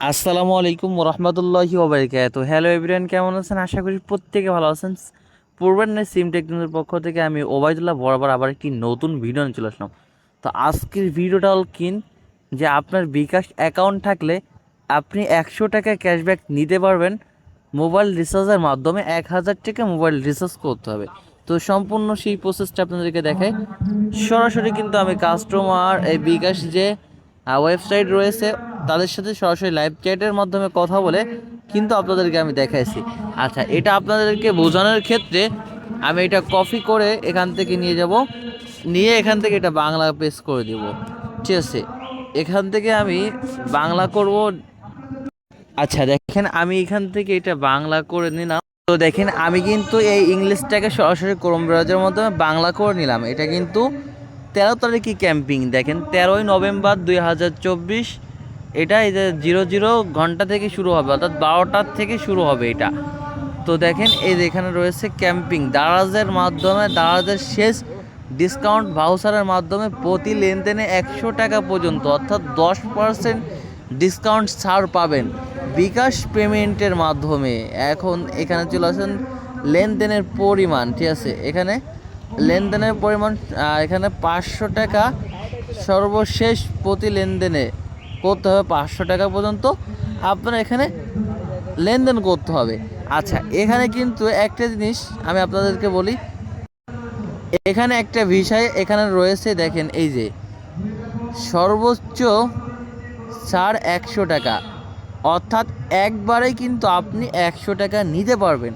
আসসালামু আলাইকুম রহমতুল্লাহি ওবরাকাত হ্যালো এভরিওয়ান কেমন আছেন? আশা করি প্রত্যেকে ভালো আছেন। পূর্বান্নের সিম টেকনোলজির পক্ষ থেকে আমি ওবায়দুল্লাহ বরাবর আবার একটি নতুন ভিডিও নিয়ে চলে আসলাম। তো আজকের ভিডিওটা হল কিন? যে আপনার বিকাশ অ্যাকাউন্ট থাকলে আপনি একশো টাকা ক্যাশব্যাক নিতে পারবেন। মোবাইল রিচার্জের মাধ্যমে এক হাজার টাকা মোবাইল রিচার্জ করতে হবে। তো সম্পূর্ণ সেই প্রসেসটা আপনাদেরকে দেখাই। সরাসরি কিন্তু আমি কাস্টমার এই বিকাশ যে ওয়েবসাইট রয়েছে তাদের সাথে সরাসরি লাইভ চ্যাটের মাধ্যমে কথা বলে কিন্তু আপনাদেরকে আমি দেখাইছি। আচ্ছা এটা আপনাদেরকে বোঝানোর ক্ষেত্রে আমি এটা কপি করে এখান থেকে নিয়ে যাব। নিয়ে এখান থেকে এটা বাংলা পেস করে দেব। ঠিক আছে? এখান থেকে আমি বাংলা করব। আচ্ছা দেখেন, আমি এখান থেকে এটা বাংলা করে নিলাম। তো দেখেন, আমি কিন্তু এই ইংলিশটাকে সরাসরি ক্রোম ব্রাউজারের মাধ্যমে বাংলা করে নিলাম। এটা কিন্তু তেরো তারিখে ক্যাম্পিং দেখেন, তেরোই নভেম্বর দুই হাজার চব্বিশ এটা এই যে জিরো জিরো ঘণ্টা থেকে শুরু হবে, অর্থাৎ বারোটার থেকে শুরু হবে এটা। তো দেখেন, এই যে এখানে রয়েছে ক্যাম্পিং। দারাজের মাধ্যমে, দারাজের শেষ ডিসকাউন্ট ভাউচারের মাধ্যমে প্রতি লেনদেনে একশো টাকা পর্যন্ত, অর্থাৎ দশ পার্সেন্ট ডিসকাউন্ট ছাড় পাবেন বিকাশ পেমেন্টের মাধ্যমে। এখন এখানে চলে আসেন লেনদেনের পরিমাণ, ঠিক আছে? এখানে লেনদেনের পরিমাণ এখানে পাঁচশো টাকা সর্বশেষ প্রতি লেনদেনে করতে হবে পাঁচশো টাকা পর্যন্ত। আপনার এখানে লেনদেন করতে হবে। আচ্ছা এখানে কিন্তু একটা জিনিস আমি আপনাদেরকে বলি। এখানে একটা বিষয় এখানে রয়েছে, দেখেন এই যে, সর্বোচ্চ ছাড় একশো টাকা। অর্থাৎ একবারেই কিন্তু আপনি একশো টাকা নিতে পারবেন।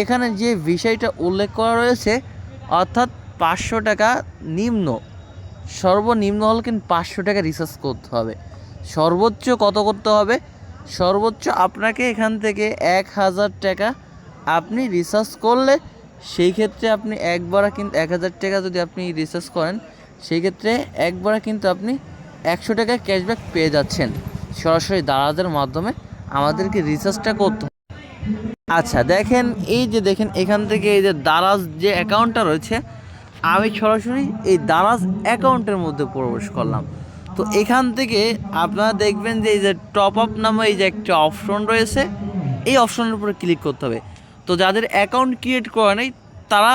এখানে যে বিষয়টা উল্লেখ করা রয়েছে, অর্থাৎ পাঁচশো টাকা নিম্ন। সর্বনিম্ন হল কিন্তু পাঁচশো টাকা রিচার্জ করতে হবে। সর্বোচ্চ কত করতে হবে? সর্বোচ্চ আপনাকে এখান থেকে এক হাজার টাকা আপনি রিচার্জ করলে সেই ক্ষেত্রে আপনি একবার কিন্তু এক হাজার টাকা যদি আপনি রিচার্জ করেন, সেই ক্ষেত্রে একবার কিন্তু আপনি একশো টাকা ক্যাশব্যাক পেয়ে যাচ্ছেন। সরাসরি দারাজের মাধ্যমে আমাদেরকে রিচার্জটা করতে। আচ্ছা দেখেন এই যে দেখেন এখান থেকে এই যে দারাজ যে অ্যাকাউন্টটা রয়েছে, আমি সরাসরি এই দারাজ অ্যাকাউন্টের মধ্যে প্রবেশ করলাম। তো এখান থেকে আপনারা দেখবেন যে এই যে টপ আপ নামে এই যে একটা অপশন রয়েছে, এই অপশনের উপরে ক্লিক করতে হবে। তো যাদের অ্যাকাউন্ট ক্রিয়েট করা নেই, তারা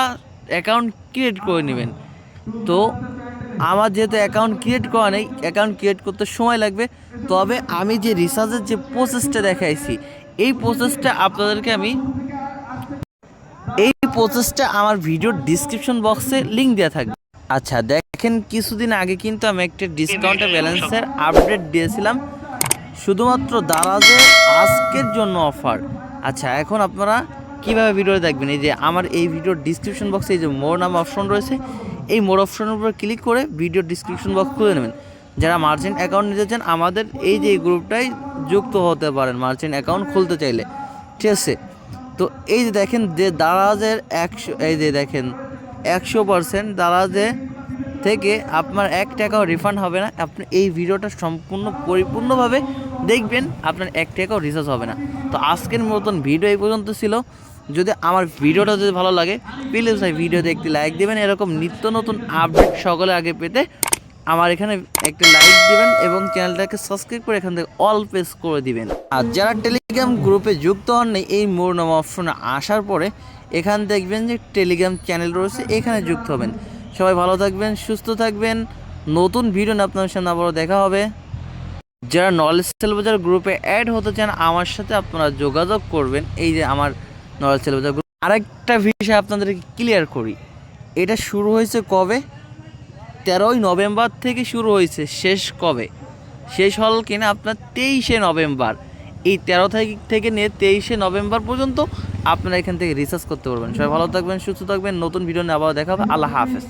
অ্যাকাউন্ট ক্রিয়েট করে নেবেন। তো আমার যেহেতু অ্যাকাউন্ট ক্রিয়েট করা নেই অ্যাকাউন্ট ক্রিয়েট করতে সময় লাগবে। তবে আমি যে রিসার্চের যে প্রসেসটা দেখাইছি, এই প্রসেসটা আপনাদেরকে আমি এই প্রসেসটা আমার ভিডিওর ডিসক্রিপশন বক্সে লিঙ্ক দেওয়া থাকবে। আচ্ছা দেখেন কিছুদিন আগে কিন্তু আমি একটা ডিসকাউন্টে ব্যালেন্সের আপডেট দিয়েছিলাম। শুধুমাত্র দারাজে আজকের জন্য অফার আচ্ছা এখন আপনারা কীভাবে ভিডিও দেখবেন? এই যে আমার এই ভিডিওর ডিসক্রিপশন বক্সে এই যে মোর নাম অপশন রয়েছে এই মোর অপশনের উপর ক্লিক করে ভিডিওর ডিসক্রিপশন বক্স খুলে নেবেন। যারা মার্চেন্ট অ্যাকাউন্ট নিতে চান আমাদের এই যে এই গ্রুপটাই যুক্ত হতে পারেন মার্চেন্ট অ্যাকাউন্ট খুলতে চাইলে। ঠিক আছে? তো এই যে দেখেন যে দারাজের একশো এই যে দেখেন একশো পার্সেন্ট দারাজে থেকে আপনার এক টাকাও রিফান্ড হবে না। আপনি এই ভিডিওটা সম্পূর্ণ পরিপূর্ণভাবে দেখবেন, আপনার এক টাকাও রিচার্জ হবে না। তো আজকের মতন ভিডিও এই পর্যন্ত ছিল। যদি আমার ভিডিওটা যদি ভালো লাগে প্লিজ ভাই ভিডিওতে একটি লাইক দেবেন। এরকম নিত্য নতুন আপডেট সকলে আগে পেতে আমার এখানে একটা লাইক দিবেন এবং চ্যানেলটাকে সাবস্ক্রাইব করে এখান থেকে অল প্রেস করে দিবেন। আর যারা টেলিগ্রাম গ্রুপে যুক্ত হন নাই, এই মোর নাম অপশনে আসার পরে এখান দেখবেন যে টেলিগ্রাম চ্যানেল রয়েছে, এখানে যুক্ত হবেন। সবাই ভালো থাকবেন, সুস্থ থাকবেন। নতুন ভিডিও নিয়ে আপনার সামনে আবারও দেখা হবে। যারা নলেজ সেলবাজার গ্রুপে অ্যাড হতে চান, আমার সাথে আপনারা যোগাযোগ করবেন। এই যে আমার নলেজ সেলবাজার গ্রুপ আরেকটা বিষয় আপনাদেরকে ক্লিয়ার করি। এটা শুরু হয়েছে কবে? তেরোই নভেম্বর থেকে শুরু হয়েছে। শেষ কবে? শেষ হল কিনা আপনার তেইশে নভেম্বর। এই তেরো তারিখ থেকে নিয়ে তেইশে নভেম্বর পর্যন্ত আপনারা এখান থেকে রিসার্চ করতে পারবেন। সবাই ভালো থাকবেন, সুস্থ থাকবেন। নতুন ভিডিও নিয়ে আবার দেখা হবে। আল্লাহ হাফেজ।